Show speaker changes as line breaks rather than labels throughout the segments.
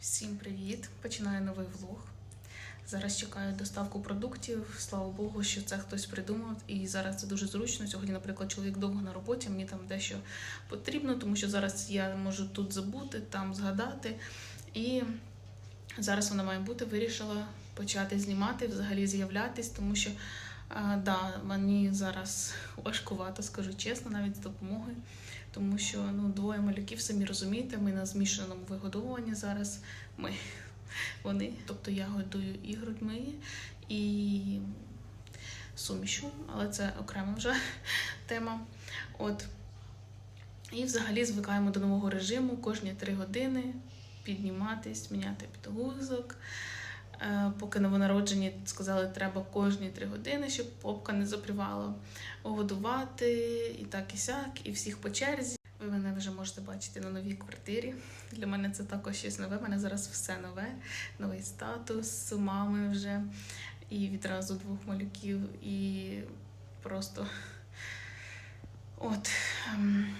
Всім привіт! Починаю новий влог. Зараз чекаю доставку продуктів. Слава Богу, що це хтось придумав. І зараз це дуже зручно. Сьогодні, наприклад, чоловік довго на роботі, мені там дещо потрібно, тому що зараз я можу тут забути, там згадати. І зараз вона має бути, вирішила почати знімати, взагалі з'являтись, тому що а, да, мені зараз важкувато, скажу чесно, навіть з допомогою. Тому що ну, двоє малюків, самі розумієте, ми на змішаному вигодовуванні зараз. Ми вони. Тобто я годую і грудьми, і сумішу, але це окрема вже тема. От. І взагалі звикаємо до нового режиму кожні три години підніматись, міняти підгузок. Е, Поки новонароджені сказали, треба кожні три години, щоб попка не запрівала, годувати і так і сяк, і всіх по черзі. Ви мене вже можете бачити на новій квартирі. Для мене це також щось нове. У мене зараз все нове, новий статус мами вже, і відразу двох малюків, і просто от. ем,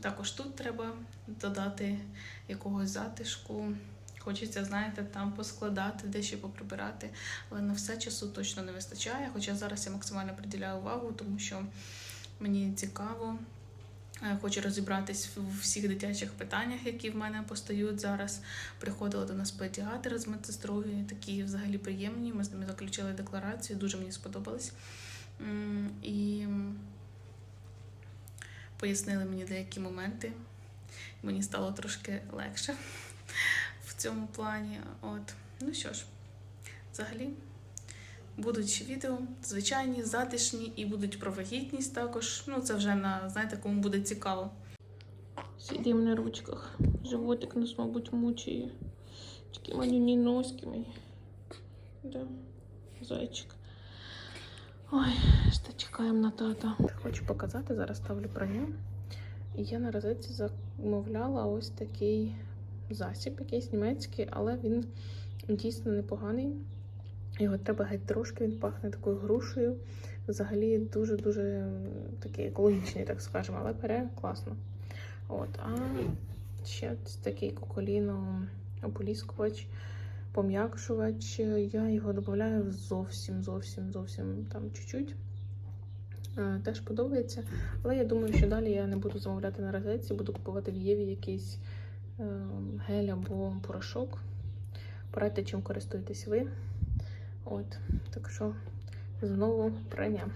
Також тут треба додати якогось затишку. Хочеться, знаєте, там поскладати, дещо поприбирати, але на все часу точно не вистачає. Хоча зараз я максимально приділяю увагу, тому що мені цікаво. Е, Хочу розібратись в всіх дитячих питаннях, які в мене постають зараз. Приходила до нас педіатр з медсестрою, такі взагалі приємні. Ми з ними заключили декларацію, дуже мені сподобалось. І пояснили мені деякі моменти. Мені стало трошки легше цьому плані. От. Ну що ж, взагалі, будуть ще відео, звичайні, затишні і будуть про вагітність також. Ну, це вже на, знаєте, кому буде цікаво. Сидимо на ручках. Животик нас, мабуть, мучає. Такі манюні носки мої. Да, зайчик. Ой, що чекаємо на тата. Хочу показати, зараз ставлю прання. І я на розетці замовляла ось такий засіб, якийсь німецький, але він дійсно непоганий. Його треба геть трошки, він пахне такою грушею. Взагалі дуже-дуже такий екологічний, так скажемо, але пере класно. От, а ще такий коколіно ополіскувач, пом'якшувач. Я його додаю зовсім, зовсім, зовсім там чуть-чуть. Е, Теж подобається. Але я думаю, що далі я не буду замовляти на розетці, буду купувати в Єві якийсь гель або порошок. Порадьте, чим користуєтесь ви. От, так що знову прання.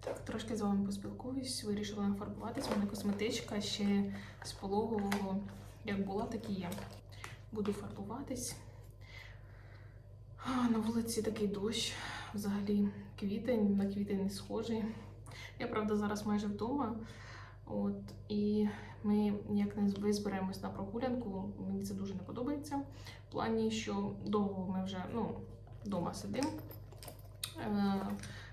Так, трошки з вами поспілкуюсь. Вирішила нафарбуватись. У мене косметичка ще з пологового, як була, так і є. Буду фарбуватись. На вулиці такий дощ. Взагалі квітень, на квітень не схожий. Я, правда, зараз майже вдома. От, і ми ніяк не визберемось на прогулянку. Мені це дуже не подобається. В плані, що довго ми вже ну, вдома сидимо. Е,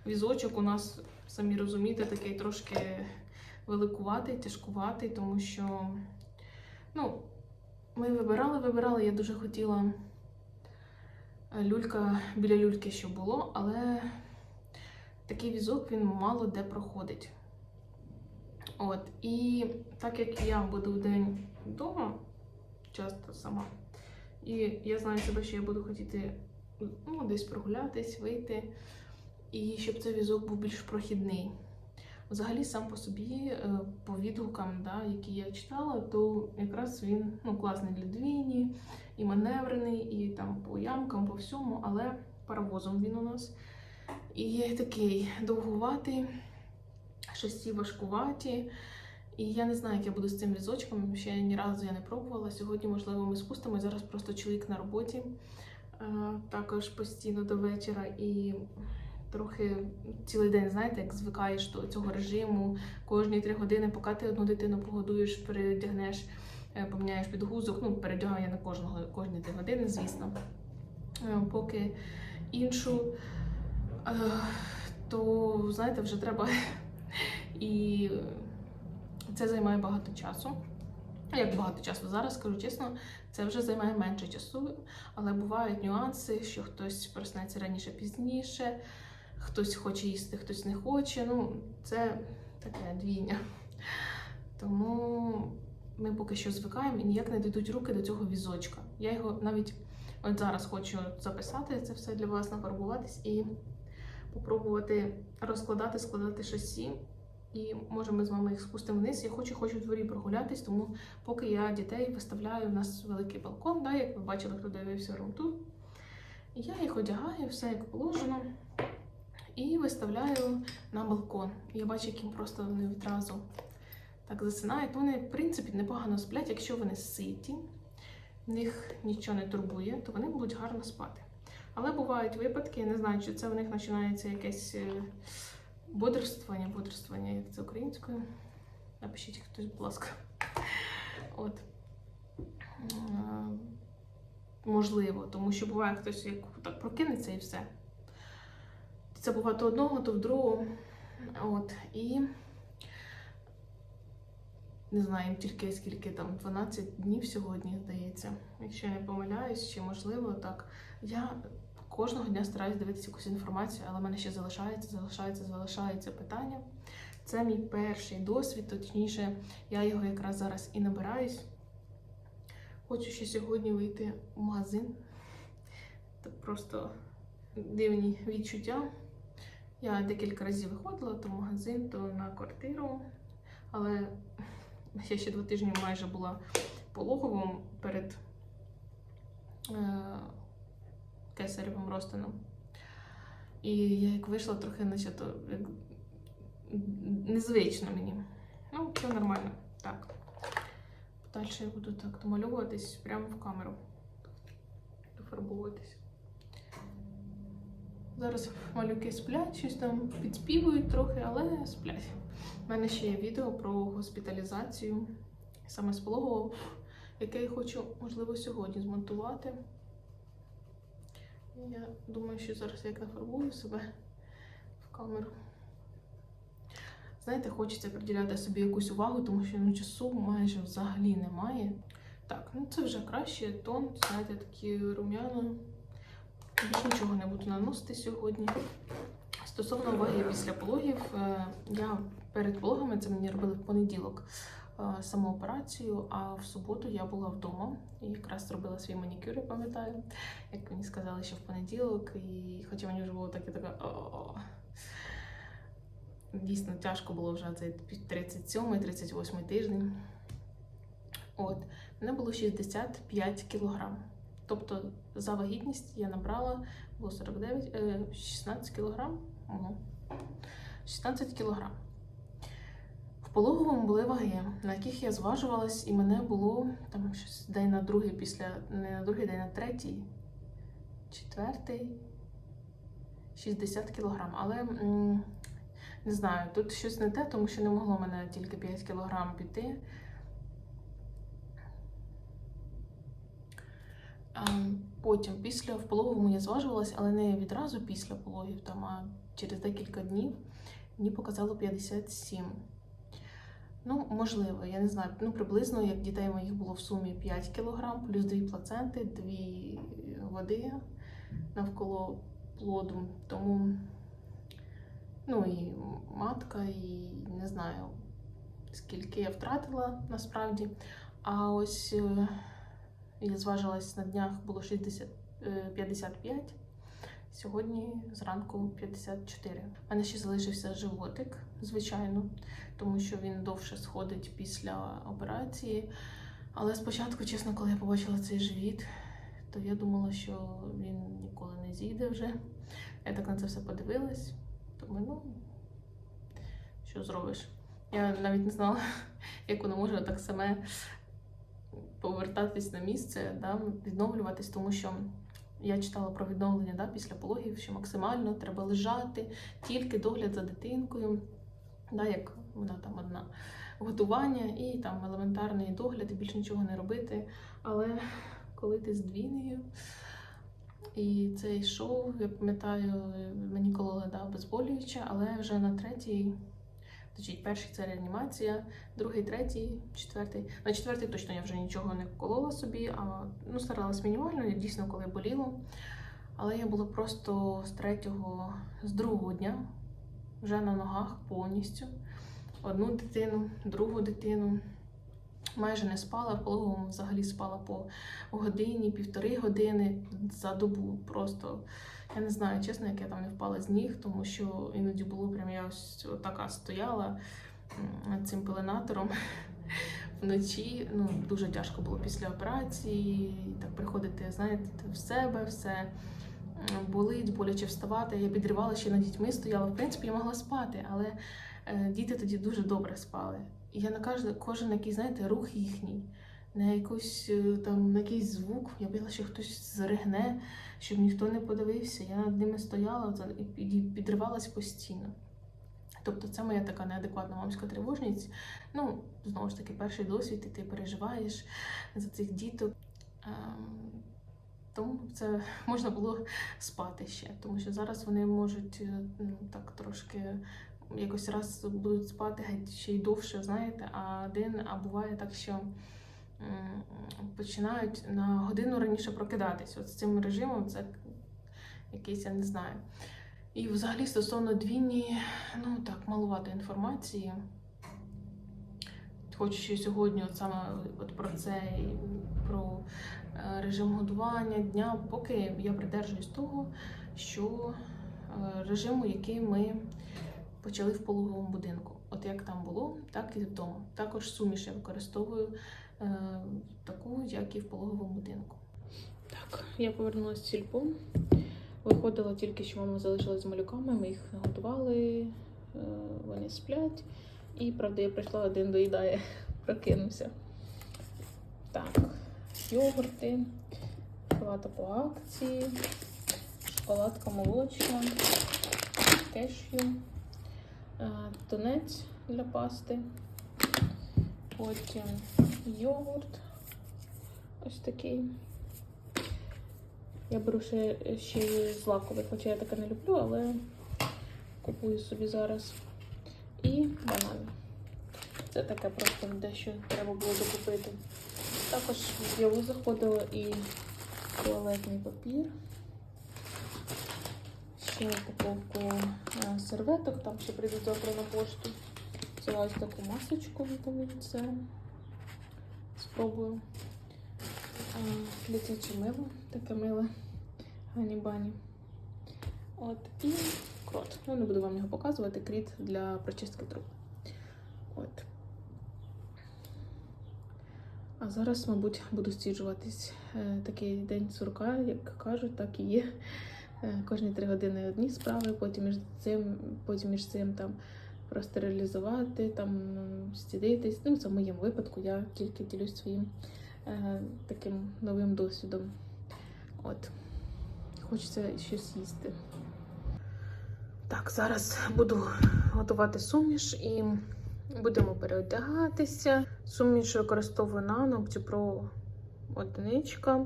візочок у нас, самі розумієте, такий трошки великуватий, тяжкуватий, тому що ну, ми вибирали, вибирали. Я дуже хотіла е, люлька біля люльки, щоб було, але такий візок він мало де проходить. От, і так як я буду в день вдома, часто сама, і я знаю себе, що я буду хотіти ну, десь прогулятись, вийти, і щоб цей візок був більш прохідний. Взагалі, сам по собі, е, по відгукам, да, які я читала, то якраз він ну, класний для двійні, і маневрений, і там по ямкам, по всьому, але паровозом він у нас. І такий довгуватий, щось ці важкуваті. І я не знаю, як я буду з цим візочком. Ще ні разу я не пробувала. Сьогодні, можливо, ми спустимо. Зараз просто чоловік на роботі е, також постійно до вечора. І трохи цілий день, знаєте, як звикаєш до цього режиму. Кожні три години, поки ти одну дитину погодуєш, передягнеш, е, поміняєш підгузок. Ну, передягаю я не кожного кожні три години, звісно. Е, Поки іншу, то знаєте, вже треба і це займає багато часу. Як багато часу зараз, скажу чесно, це вже займає менше часу, але бувають нюанси, що хтось проснеться раніше пізніше, хтось хоче їсти, хтось не хоче. Ну, це таке двійня. Тому ми поки що звикаємо і ніяк не дійдуть руки до цього візочка. Я його навіть от зараз хочу записати це все для вас, нафарбуватись і попробувати розкладати, складати шасі. І може ми з вами їх спустимо вниз. Я хочу, хочу в дворі прогулятись, тому поки я дітей виставляю, у нас великий балкон, да, як ви бачили, хто дивився румту. Я їх одягаю, все як положено. І виставляю на балкон. Я бачу, як їм просто вони відразу так засинають. Вони, в принципі, непогано сплять, якщо вони ситі, в них нічого не турбує, то вони будуть гарно спати. Але бувають випадки, я не знаю, чи це в них починається якесь е, бодрствування, бодрствування, як це українською. Напишіть хтось, будь ласка. От. Е, Можливо, тому що буває хтось як так прокинеться і все. Це буває то одного, то в другого. От. І не знаю, їм тільки скільки там 12 днів сьогодні, здається. Якщо я не помиляюсь, чи можливо так. Я кожного дня стараюсь дивитися якусь інформацію, але в мене ще залишається, залишається, залишається питання. Це мій перший досвід, точніше, я його якраз зараз і набираюсь. Хочу ще сьогодні вийти в магазин. Так просто дивні відчуття. Я декілька разів виходила то в магазин, то на квартиру. Але я ще два тижні майже була пологовим перед е, кесаревим розтином. І я як вийшла трохи, наче то як незвично мені. Ну, все нормально. Так. Далі я буду так домальовуватись прямо в камеру. Дофарбовуватись. Зараз малюки сплять, щось там підспівують трохи, але сплять. У мене ще є відео про госпіталізацію саме з пологового, яке я хочу, можливо, сьогодні змонтувати. Я думаю, що зараз я нафарбую себе в камеру. Знаєте, хочеться приділяти собі якусь увагу, тому що ну, часу майже взагалі немає. Так, ну це вже краще тон, знаєте, такі рум'яна. Більше нічого не буду наносити сьогодні. Стосовно уваги після пологів, е, я перед пологами це мені робили в понеділок саму операцію, а в суботу я була вдома і якраз зробила свій манікюр, я пам'ятаю, як мені сказали, що в понеділок, і хоча мені вже було таке така. Дійсно тяжко було вже цей 37-38 тиждень. От, мене було 65 кілограм. Тобто за вагітність я набрала було 49, е, 16 кілограм. 16 кілограм. Пологовому були ваги, на яких я зважувалась, і мене було там щось день на другий після, не на другий день, на третій, четвертий, 60 кілограм. Але м, не знаю, тут щось не те, тому що не могло мене тільки 5 кілограм піти. Потім, після в пологовому я зважувалась, але не відразу після пологів, там, а через декілька днів мені показало 57. Ну, можливо, я не знаю. Ну, приблизно, як дітей моїх було в сумі 5 кг, плюс 2 плаценти, 2 води навколо плоду. Тому, ну і матка, і не знаю, скільки я втратила насправді. А ось. е, я зважилась на днях було 60, е, 55, сьогодні зранку 54. У мене ще залишився животик, звичайно, тому що він довше сходить після операції. Але спочатку, чесно, коли я побачила цей живіт, то я думала, що він ніколи не зійде вже. Я так на це все подивилась. Думаю, ну що зробиш? Я навіть не знала, як воно може так саме повертатись на місце, да, відновлюватись, тому що я читала про відновлення да, після пологів, що максимально треба лежати, тільки догляд за дитинкою, да, як вона там одна готування і там елементарний догляд, і більше нічого не робити. Але коли ти з двійнею, і цей шоу, я пам'ятаю, мені кололи да, обезболююче, але вже на третій. Значить, перший це реанімація, другий, третій, четвертий. На четвертий точно я вже нічого не колола собі, а ну, старалась мінімально, дійсно, коли боліло. Але я була просто з третього, з другого дня вже на ногах повністю. Одну дитину, другу дитину. майже не спала, в пологовому взагалі спала по годині, півтори години за добу. Просто я не знаю, чесно, як я там не впала з ніг, тому що іноді було прям я ось така стояла цим пеленатором вночі. Ну, дуже тяжко було після операції. Так приходити, знаєте, в себе все болить, боляче вставати. Я підривала ще над дітьми, стояла. В принципі, я могла спати, але е, діти тоді дуже добре спали. І я на кожен, кожен який, знаєте, рух їхній, на якусь е, там на якийсь звук. Я боялася, що хтось заригне, щоб ніхто не подивився. Я над ними стояла і підривалась постійно. Тобто це моя така неадекватна мамська тривожність. Ну, знову ж таки, перший досвід, і ти переживаєш за цих діток. Ем, Тому це можна було спати ще, тому що зараз вони можуть е, ну, так трошки якось раз будуть спати геть ще й довше, знаєте, а день, а буває так, що починають на годину раніше прокидатись. От з цим режимом це якийсь, я не знаю. І взагалі стосовно двійні, ну так, малувато інформації. Хочу ще сьогодні от саме от про це про е, режим годування дня, поки я придержуюсь того, що е, режиму, який ми почали в пологовому будинку. От як там було, так і вдома. Також суміш я використовую е, таку, як і в пологовому будинку. Так, я повернулася з сільпо. Виходила тільки, що мама залишилась з малюками, ми їх нагодували, е, вони сплять. І, правда, я прийшла, один доїдає, прокинувся. Так, йогурти, шоколада по акції, шоколадка молочна, кешю, е, тунець для пасти, потім йогурт ось такий. Я беру ще, ще лакових, хоча я таке не люблю, але купую собі зараз. І банани. Це таке просто дещо треба було докупити. Також в Яву заходила і туалетний папір. Ще упаковку серветок, там ще прийдуть завтра на пошту. Взяла ось таку масочку вітамін С. Спробую. Е, Дитяче мило, таке миле. Гані-бані. От і крот. Ну, не буду вам його показувати. Кріт для прочистки труб. От. А зараз, мабуть, буду стіджуватись. Е, Такий день сурка, як кажуть, так і є. Е, Кожні три години одні справи, потім між цим, потім між цим там простерилізувати, там м, стідитись. Ну, це в моєму випадку, я тільки ділюсь своїм е, таким новим досвідом. От. Хочеться щось їсти. Так, зараз буду готувати суміш і будемо переодягатися. Суміш використовую нано Pro одиничка, е,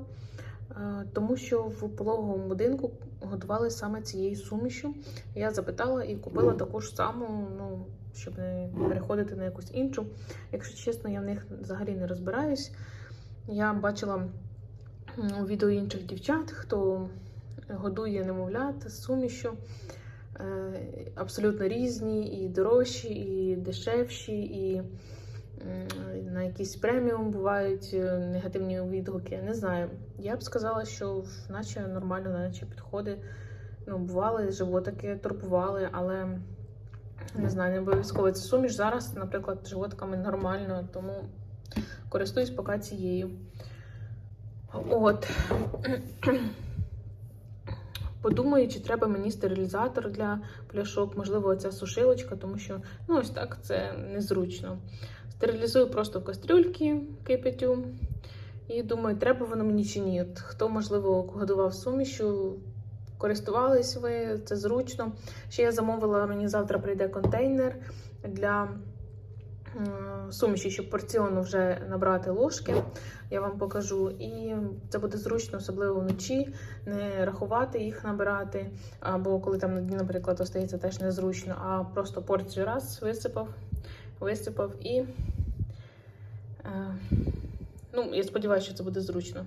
тому що в пологовому будинку готували саме цією сумішю. Я запитала і купила таку ж саму, ну, щоб не переходити на якусь іншу. Якщо чесно, я в них взагалі не розбираюсь. Я бачила у відео інших дівчат, хто годує немовлят з сумішю. Е, Абсолютно різні, і дорожчі, і дешевші, і на якийсь преміум бувають е, негативні відгуки. Не знаю. Я б сказала, що наче нормально, наче підходи. Ну, бували, животики турбували, але не знаю, не обов'язково це суміш. Зараз, наприклад, животиками нормально, тому користуюсь поки цією. От. Подумаю, чи треба мені стерилізатор для пляшок, можливо, ця сушилочка, тому що ну ось так це незручно. Стерилізую просто в кастрюльки кипятю. І думаю, треба воно мені чи ні. От хто, можливо, годував сумішу, користувались ви, це зручно. Ще я замовила, мені завтра прийде контейнер для суміші, щоб порціону вже набрати ложки. Я вам покажу. І це буде зручно, особливо вночі, не рахувати їх набирати. Або коли там на дні, наприклад, остається теж незручно, а просто порцію раз висипав, висипав і. Е, ну, я сподіваюся, що це буде зручно.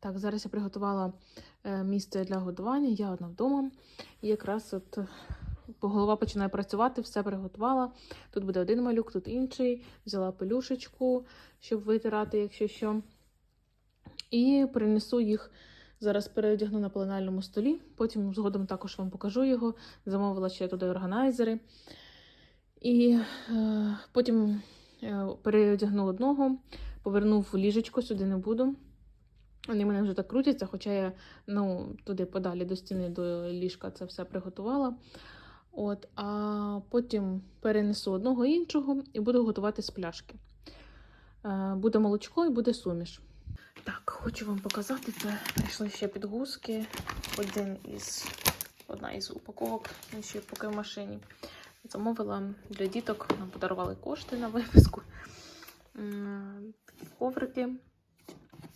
Так, зараз я приготувала е, місце для годування. Я одна вдома. І якраз от голова починає працювати, все приготувала. Тут буде один малюк, тут інший. Взяла пелюшечку, щоб витирати, якщо що. І принесу їх. Зараз переодягну на пеленальному столі, потім згодом також вам покажу його. Замовила ще туди органайзери. І е, потім е, переодягну одного, повернув в ліжечко, сюди не буду. Вони мене вже так крутяться, хоча я ну, туди подалі до стіни, до ліжка це все приготувала. От, а потім перенесу одного іншого і буду готувати з пляшки. Е, буде молочко і буде суміш. Так, хочу вам показати, це прийшли ще підгузки. Один із, одна із упаковок, ще поки в машині. Замовила для діток, нам подарували кошти на виписку. Такі коврики.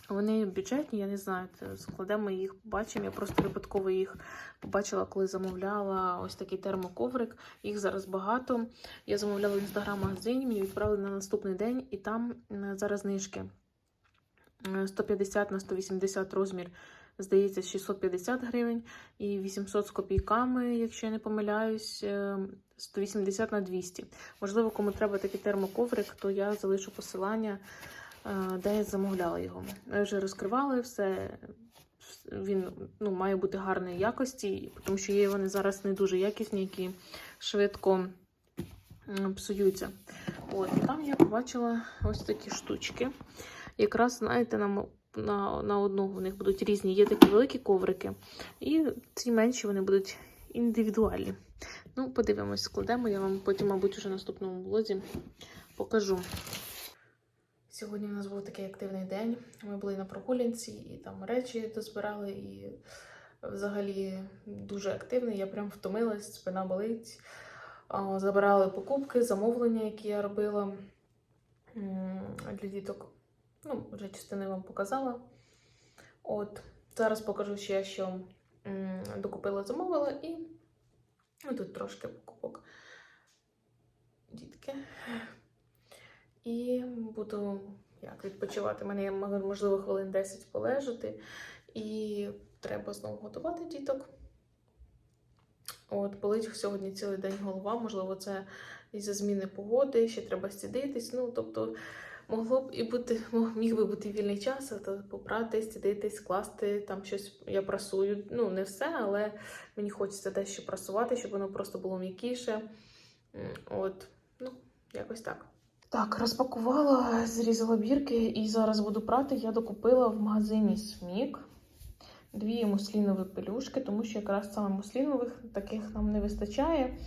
Вони бюджетні, я не знаю, складемо їх, побачимо. Я просто випадково їх побачила, коли замовляла ось такий термоковрик. Їх зараз багато. Я замовляла в інстаграм-магазині, мені відправили на наступний день, і там зараз знижки. Е, 150 на 180 розмір, здається, 650 гривень, і 800 з копійками, якщо я не помиляюсь, е, 180 на 200. Можливо, кому треба такий термоковрик, то я залишу посилання, е, де я замовляла його. Ми вже розкривали все. Він ну, має бути гарної якості, тому що є вони зараз не дуже якісні, які швидко псуються. От, і там я побачила ось такі штучки. Якраз, знаєте, на, м- на, на одну у них будуть різні. Є такі великі коврики, і ці менші вони будуть індивідуальні. Ну, подивимось, складемо. Я вам потім, мабуть, уже в наступному блозі покажу. Сьогодні в нас був такий активний день. Ми були на прогулянці і там речі дозбирали, і взагалі дуже активний. Я прям втомилась, спина болить. Забирали покупки, замовлення, які я робила для діток. Ну, вже частини вам показала. От, зараз покажу ще, що м, докупила, замовила, і ну, тут трошки покупок. Дітки. І буду як відпочивати. У мене можливо хвилин 10 полежати, і треба знову готувати діток. От, болить сьогодні цілий день голова, можливо, це із-за зміни погоди, ще треба стідитись. Ну, тобто, могло б і бути, міг би бути вільний час, то попрати, стідитись, скласти там щось. Я прасую. Ну, не все, але мені хочеться дещо прасувати, щоб воно просто було м'якіше. От, ну, якось так. Так, розпакувала, зрізала бірки і зараз буду прати. Я докупила в магазині Смік дві муслінові пелюшки, тому що якраз саме муслінових таких нам не вистачає.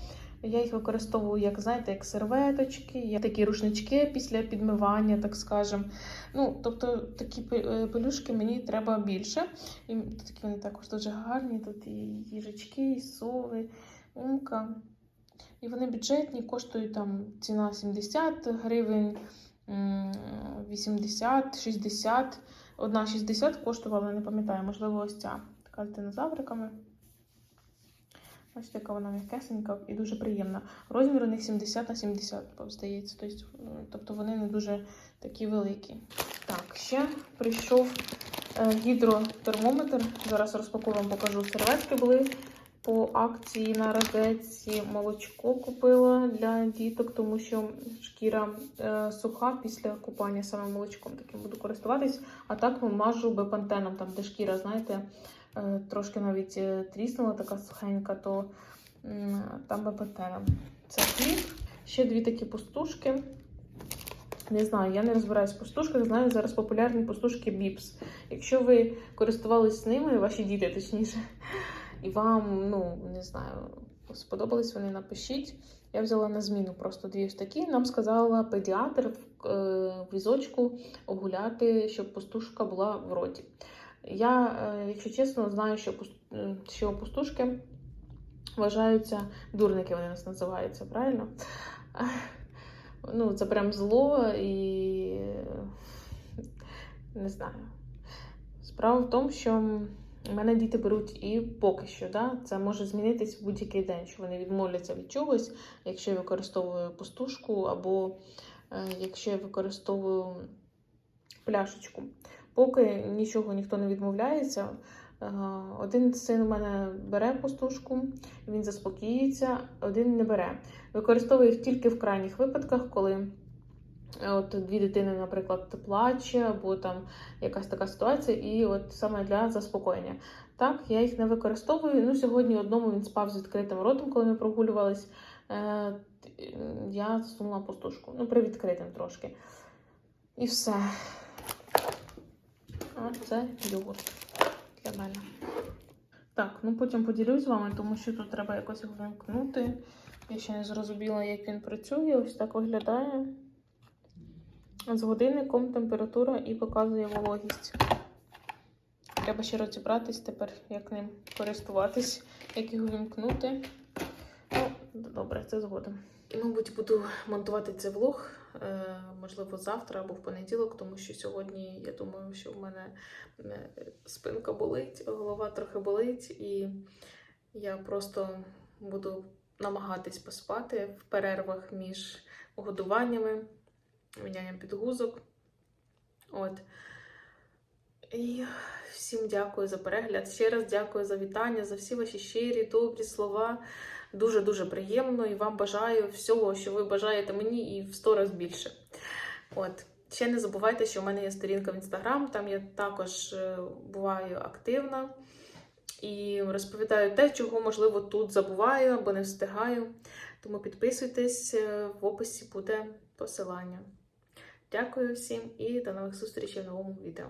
Я їх використовую, як знаєте, як серветочки, як такі рушнички після підмивання, так скажемо. Ну, тобто такі е, пелюшки мені треба більше. І такі вони також дуже гарні. Тут і їжачки, і сови, умка. І вони бюджетні, коштують там ціна 70 гривень, 80, 60. Одна 60 коштувала, не пам'ятаю, можливо, ось ця. Така з динозавриками. Бачите, яка вона м'якесенька і дуже приємна. Розмір у них 70 на 70, здається. Тобто, е, тобто вони не дуже такі великі. Так, ще прийшов е, гідротермометр. Зараз розпакую, вам покажу. Серветки були по акції на розетці. Молочко купила для діток, тому що шкіра е, суха після купання саме молочком. Таким буду користуватись. А так мажу бепантеном, там де шкіра, знаєте, трошки навіть е, тріснула, така сухенька, то там бепантеном. Це хліб. Ще дві такі пустушки. Не знаю, я не розбираюсь в пустушках, знаю зараз популярні пустушки Біпс. Якщо ви користувались ними, ваші діти точніше, і вам, ну, не знаю, сподобались вони, напишіть. Я взяла на зміну просто дві ось такі. Нам сказала педіатр в, е, візочку огуляти, щоб пустушка була в роті. Я, е, якщо чесно, знаю, що, е, що пустушки вважаються дурники, вони нас називаються, правильно? Ну, це прям зло і не знаю. Справа в тому, що мене діти беруть і поки що, да, це може змінитись в будь-який день, що вони відмовляться від чогось, якщо я використовую пустушку, або е, якщо я використовую пляшечку. Поки нічого ніхто не відмовляється, Е, Один син у мене бере пустушку, він заспокоюється, один не бере. Використовую їх тільки в крайніх випадках, коли е, от дві дитини, наприклад, плаче, або там якась така ситуація, і от саме для заспокоєння. Так, я їх не використовую. Ну, сьогодні одному він спав з відкритим ротом, коли ми прогулювались. Е, Я засунула пустушку. Ну, привідкритим трошки. І все. А це йогурт для мене. Так, ну потім поділюсь з вами, тому що тут треба якось його вимкнути. Я ще не зрозуміла, як він працює. Ось так виглядає. З годинником температура і показує вологість. Треба ще розібратись тепер, як ним користуватись, як його вимкнути. Ну, добре, це згодом. Мабуть, буду монтувати цей влог, можливо, завтра або в понеділок, тому що сьогодні я думаю, що в мене е, спинка болить, голова трохи болить, і я просто буду намагатись поспати в перервах між годуваннями, мінянням підгузок. От. І всім дякую за перегляд. Ще раз дякую за вітання, за всі ваші щирі, добрі слова. Дуже-дуже приємно і вам бажаю всього, що ви бажаєте мені, і в сто раз більше. От. Ще не забувайте, що в мене є сторінка в інстаграм, там я також е, буваю активна і розповідаю те, чого, можливо, тут забуваю або не встигаю. Тому підписуйтесь, е, в описі буде посилання. Дякую всім і до нових зустрічей в новому відео.